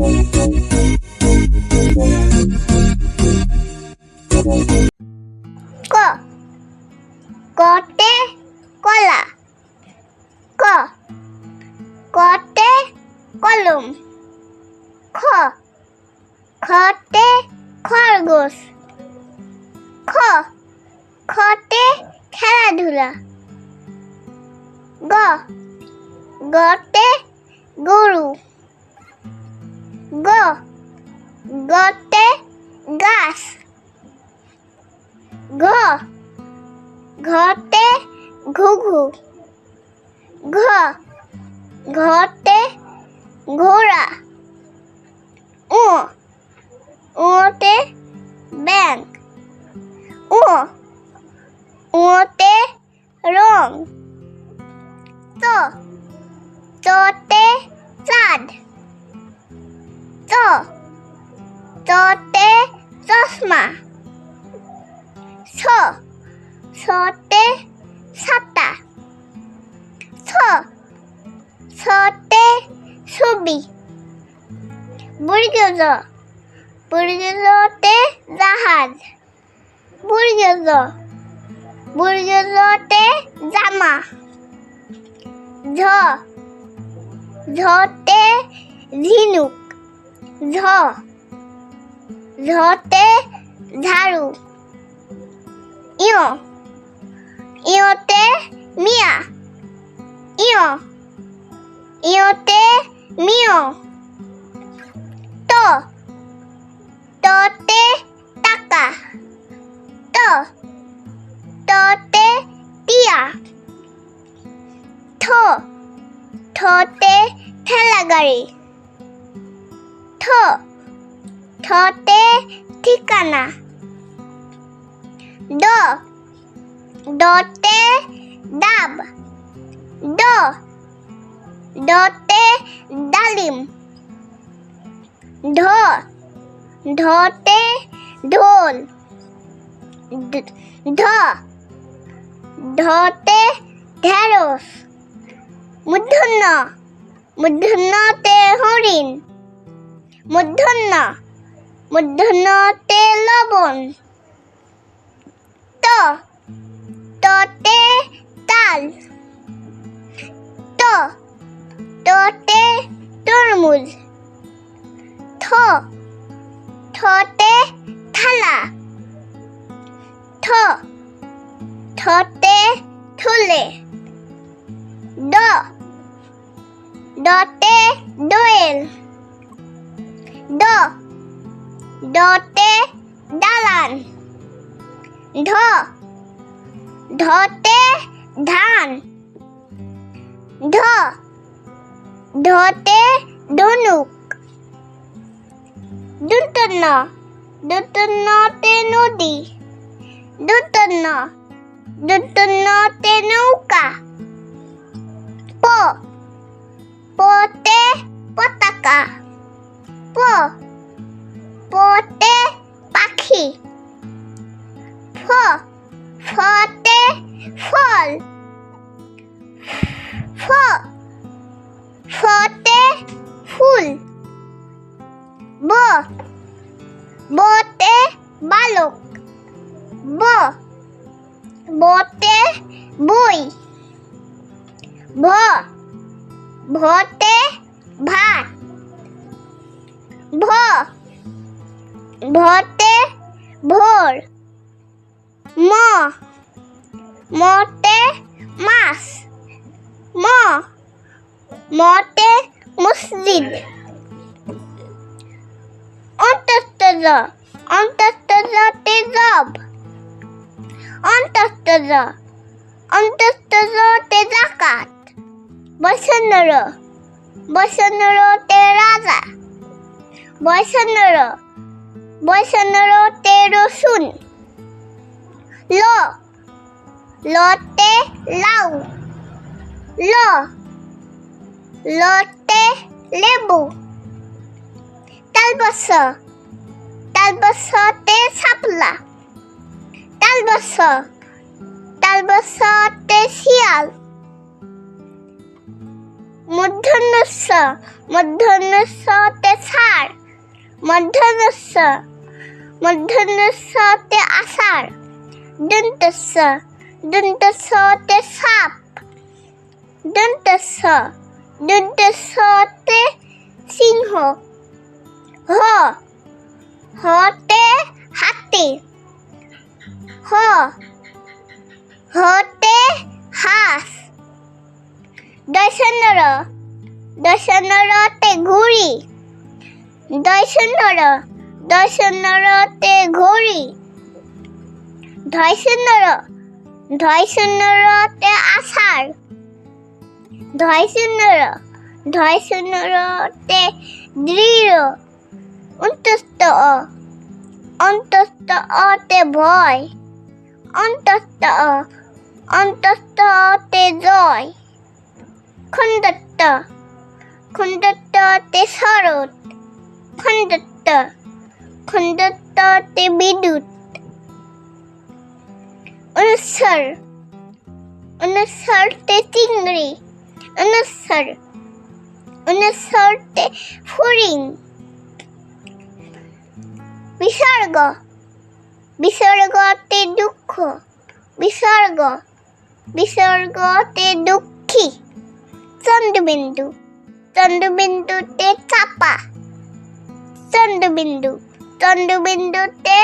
ক। কতে কলা। ক। কতে কলম। খ। খতে খরগোশ। খ। খতে খেলাধুলা। গ। গতে গরু। গ গতে গাছ ঘ ঘতে ঘুঘু ঘ ঘতে ঘোড়া উ উতে ব্যাংক উ উতে রং ত ততে চাঁদ চ চতে চশমা। ছ, ছতে ছাতা। ছ, ছতে ছবি। বুড়িগজ, বুড়িগজতে জাহাজ। বুড়িগজ, বুড়িগজতে জামা। ঝতে ঝিনুক। ঝ ঝতে ঝাড়ু ইয় ইয়তে মিয়া ইয় ইয়তে মিয় ত ততে টাকা ত ততে টিয়া থ থতে ঠেলা গাড়ি থ থতে ঠিকানা। ড। ডতে ডাব। ড। ডতে ডালিম। ঢ। ঢতে ঢোল। ঢ। ঢতে ঢেঁড়স। মূর্ধন্য মূর্ধন্যতে হরিণ। মূর্ধন্য মূর্ধন্যতে লবণ। ত। ততে তাল। ত। ততে তরমুজ। থ। থতে থালা। থ। থতে থলে। ড ডতে দোয়েল। ড ডতে দালান। ঢ ঢতে ধান। ঢ ঢতে ধনুক। দুতন্ন দুতন্নতে নদী। দুতন্ন দুতন্নতে নৌকা। ফ ফতে ফল। ফ, ফতে ফুল। ব, বতে বালক। ব, বতে বই। ভ, ভতে ভাত। ভ, ভতে ভোর। ম মতে মাছ, ম মতে মসজিদ অন্তস্তজ অন্তস্তজতে জব। অন্তস্তজ অন্তস্তজতে জাকাত। বৈষ্ণর বৈষ্ণরতে রাজা। বৈষ্ণর বৈষ্ণরতে রসুন। ল। লতে লাউ। ল। লতে লেবু। তালবস। তালবসতে শাপলা তালবস। তালবসতে শিয়াল। মূর্ধন্যস্য মূর্ধন্যস্যতে ষাঁড়। মধ্যনস্য মধ্যনস্যতে আষাঢ়। দন্তস্য দন্তস্যতে সাপ দন্তস্য দন্তস্যতে সিংহ হ হতে হাতি হ হতে হাঁস দশনর দশনরতে ঘুড়ি দশনর দশনরতে ঘড়ি ধয়সনর ধয়সনরতে আষাঢ়। ধয়সনর ধয়সনরতে দৃঢ়, অন্তস্থ অ অন্তস্থ অতে ভয়, অন্তস্থ অ অন্তস্থ অতে জয়। খণ্ডত্ব, খণ্ডত্বতে শরৎ, খণ্ডত্ব, খণ্ডত্বতে বিদ্যুৎ। অনুস্বর অনুস্বরতে চিংড়ি অনুস্বর অনুস্বরতে ফড়িং বিসর্গ বিসর্গতে দুঃখ বিসর্গ বিসর্গতে দুঃখী চন্দ্রবিন্দু চন্দ্রবিন্দুতে চাপা চন্দ্রবিন্দু চন্দ্রবিন্দুতে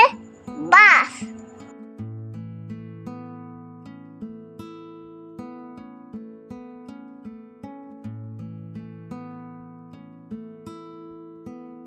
বাস